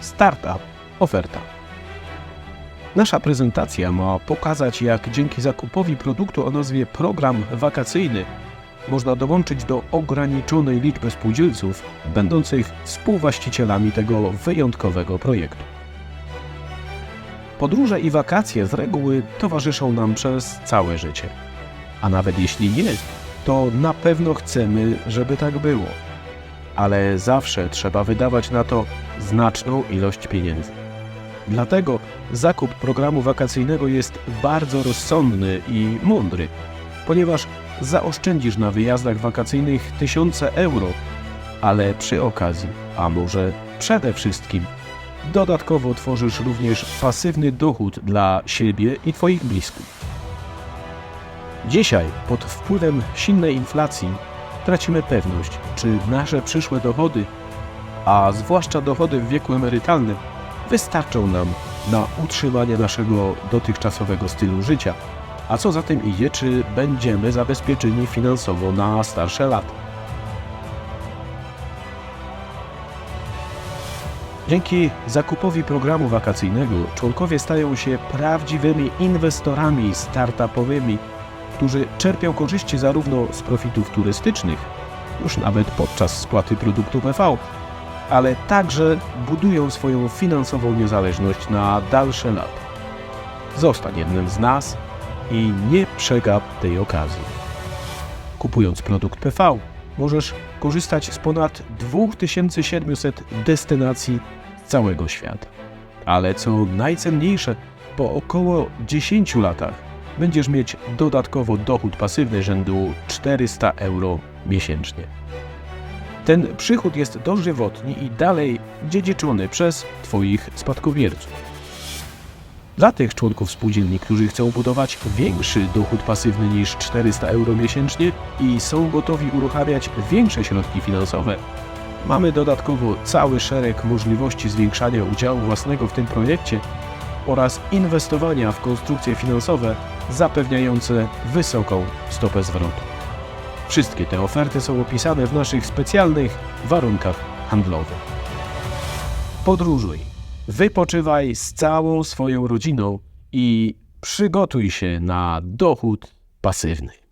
Startup Oferta. Nasza prezentacja ma pokazać, jak dzięki zakupowi produktu o nazwie Program Wakacyjny można dołączyć do ograniczonej liczby spółdzielców, będących współwłaścicielami tego wyjątkowego projektu. Podróże i wakacje z reguły towarzyszą nam przez całe życie. A nawet jeśli nie, to na pewno chcemy, żeby tak było. Ale zawsze trzeba wydawać na to znaczną ilość pieniędzy. Dlatego zakup programu wakacyjnego jest bardzo rozsądny i mądry, ponieważ zaoszczędzisz na wyjazdach wakacyjnych tysiące euro, ale przy okazji, a może przede wszystkim, dodatkowo tworzysz również pasywny dochód dla siebie i Twoich bliskich. Dzisiaj, pod wpływem silnej inflacji, tracimy pewność, czy nasze przyszłe dochody, a zwłaszcza dochody w wieku emerytalnym, wystarczą nam na utrzymanie naszego dotychczasowego stylu życia, a co za tym idzie, czy będziemy zabezpieczeni finansowo na starsze lata. Dzięki zakupowi programu wakacyjnego członkowie stają się prawdziwymi inwestorami startupowymi, którzy czerpią korzyści zarówno z profitów turystycznych, już nawet podczas spłaty produktu PV, ale także budują swoją finansową niezależność na dalsze lata. Zostań jednym z nas i nie przegap tej okazji. Kupując produkt PV, możesz korzystać z ponad 2700 destynacji z całego świata. Ale co najcenniejsze, po około 10 latach będziesz mieć dodatkowo dochód pasywny rzędu 400 euro miesięcznie. Ten przychód jest dożywotni i dalej dziedziczony przez Twoich spadkobierców. Dla tych członków spółdzielni, którzy chcą budować większy dochód pasywny niż 400 euro miesięcznie i są gotowi uruchamiać większe środki finansowe, mamy dodatkowo cały szereg możliwości zwiększania udziału własnego w tym projekcie oraz inwestowania w konstrukcje finansowe zapewniające wysoką stopę zwrotu. Wszystkie te oferty są opisane w naszych specjalnych warunkach handlowych. Podróżuj, wypoczywaj z całą swoją rodziną i przygotuj się na dochód pasywny.